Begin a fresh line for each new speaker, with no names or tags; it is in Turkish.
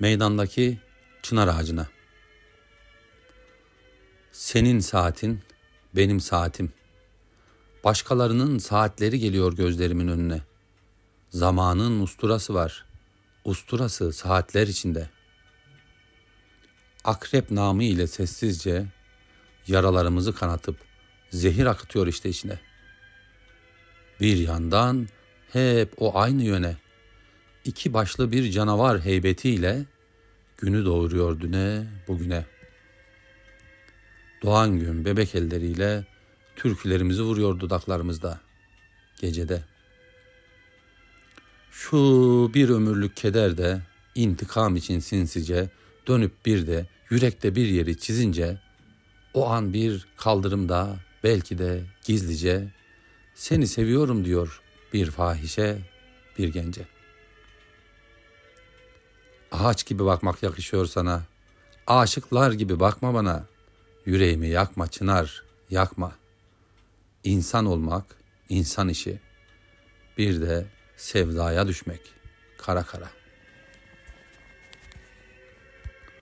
Meydandaki çınar ağacına. Senin saatin, benim saatim. Başkalarının saatleri geliyor gözlerimin önüne. Zamanın usturası var. Usturası saatler içinde. Akrep namı ile sessizce yaralarımızı kanatıp zehir akıtıyor işte içine. Bir yandan hep o aynı yöne iki başlı bir canavar heybetiyle günü doğuruyor düne bugüne. Doğan gün bebek elleriyle türkülerimizi vuruyor dudaklarımızda gecede. Şu bir ömürlük keder de intikam için sinsice dönüp bir de yürekte bir yeri çizince o an bir kaldırımda belki de gizlice seni seviyorum diyor bir fahişe bir gence. Ağaç gibi bakmak yakışıyor sana. Aşıklar gibi bakma bana. Yüreğimi yakma çınar, yakma. İnsan olmak, insan işi. Bir de sevdaya düşmek, kara kara.''